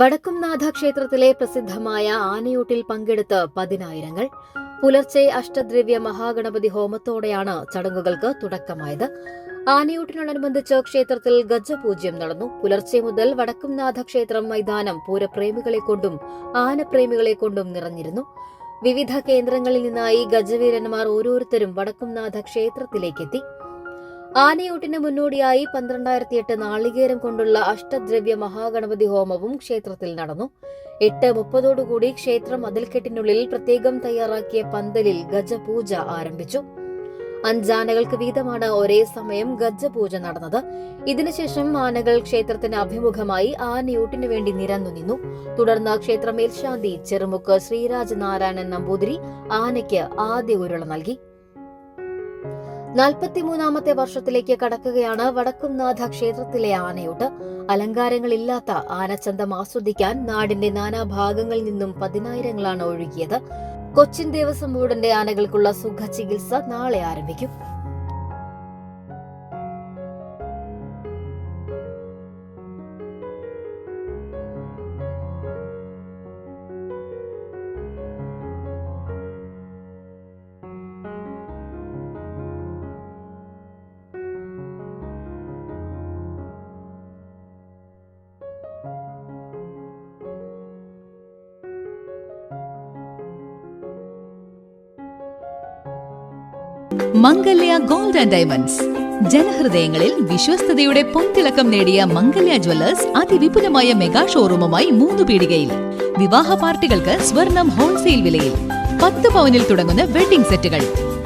വടക്കുംനാഥ ക്ഷേത്രത്തിലെ പ്രസിദ്ധമായ ആനയൂട്ടിൽ പങ്കെടുത്ത് പതിനായിരങ്ങൾ. പുലർച്ചെ അഷ്ടദ്രവ്യ മഹാഗണപതി ഹോമത്തോടെയാണ് ചടങ്ങുകൾക്ക് തുടക്കമായത്. ആനയൂട്ടിനോടനുബന്ധിച്ച് ക്ഷേത്രത്തിൽ ഗജപൂജ്യം നടന്നു. പുലർച്ചെ മുതൽ വടക്കുംനാഥ ക്ഷേത്രം മൈതാനം പൂരപ്രേമികളെ കൊണ്ടും ആനപ്രേമികളെ കൊണ്ടും നിറഞ്ഞിരുന്നു. വിവിധ കേന്ദ്രങ്ങളിൽ നിന്നായി ഗജവീരന്മാർ ഓരോരുത്തരും വടക്കുംനാഥ ക്ഷേത്രത്തിലേക്കെത്തി. ആനയൂട്ടിന് മുന്നോടിയായി പന്ത്രണ്ടായിരത്തി എട്ട് നാളികേരം കൊണ്ടുള്ള അഷ്ടദ്രവ്യ മഹാഗണപതി ഹോമവും ക്ഷേത്രത്തിൽ നടന്നു. എട്ട് മുപ്പതോടുകൂടി ക്ഷേത്രം മതിൽക്കെട്ടിനുള്ളിൽ പ്രത്യേകം തയ്യാറാക്കിയ പന്തലിൽ ഗജപൂജ ആരംഭിച്ചു. അഞ്ചാനകൾക്ക് വീതമാണ് ഒരേ സമയം ഗജപൂജ നടന്നത്. ഇതിനുശേഷം ആനകൾ ക്ഷേത്രത്തിന് അഭിമുഖമായി ആനയൂട്ടിനു വേണ്ടി നിരന്നു നിന്നു. തുടർന്ന് ക്ഷേത്ര മേൽശാന്തി ചെറുമുക്ക് ശ്രീരാജ് നാരായണൻ നമ്പൂതിരി ആനയ്ക്ക് ആദ്യ ഉരുള നൽകി. നാൽപ്പത്തിമൂന്നാമത്തെ വർഷത്തിലേക്ക് കടക്കുകയാണ് വടക്കുംനാഥ ക്ഷേത്രത്തിലെ ആനയോട്ട്. അലങ്കാരങ്ങളില്ലാത്ത ആനച്ചന്തം ആസ്വദിക്കാൻ നാടിന്റെ നാനാഭാഗങ്ങളിൽ നിന്നും പതിനായിരങ്ങളാണ് ഒഴുകിയത്. കൊച്ചിൻ ദേവസ്വം ബോർഡിന്റെ ആനകൾക്കുള്ള സുഖ ചികിത്സ നാളെ ആരംഭിക്കും. Mangalya gold and diamonds. ജനഹൃദയങ്ങളിൽ വിശ്വസ്തയുടെ പൊൻതിളക്കം നേടിയ മംഗല്യ ജ്വല്ലേഴ്സ് അതിവിപുലമായ മെഗാ ഷോറൂമുമായി മൂന്ന് പീടികയിൽ. വിവാഹ പാർട്ടികൾക്ക് സ്വർണം ഹോൾസെയിൽ വിലയിൽ. പത്ത് പവനിൽ തുടങ്ങുന്ന വെഡിംഗ് സെറ്റുകൾ.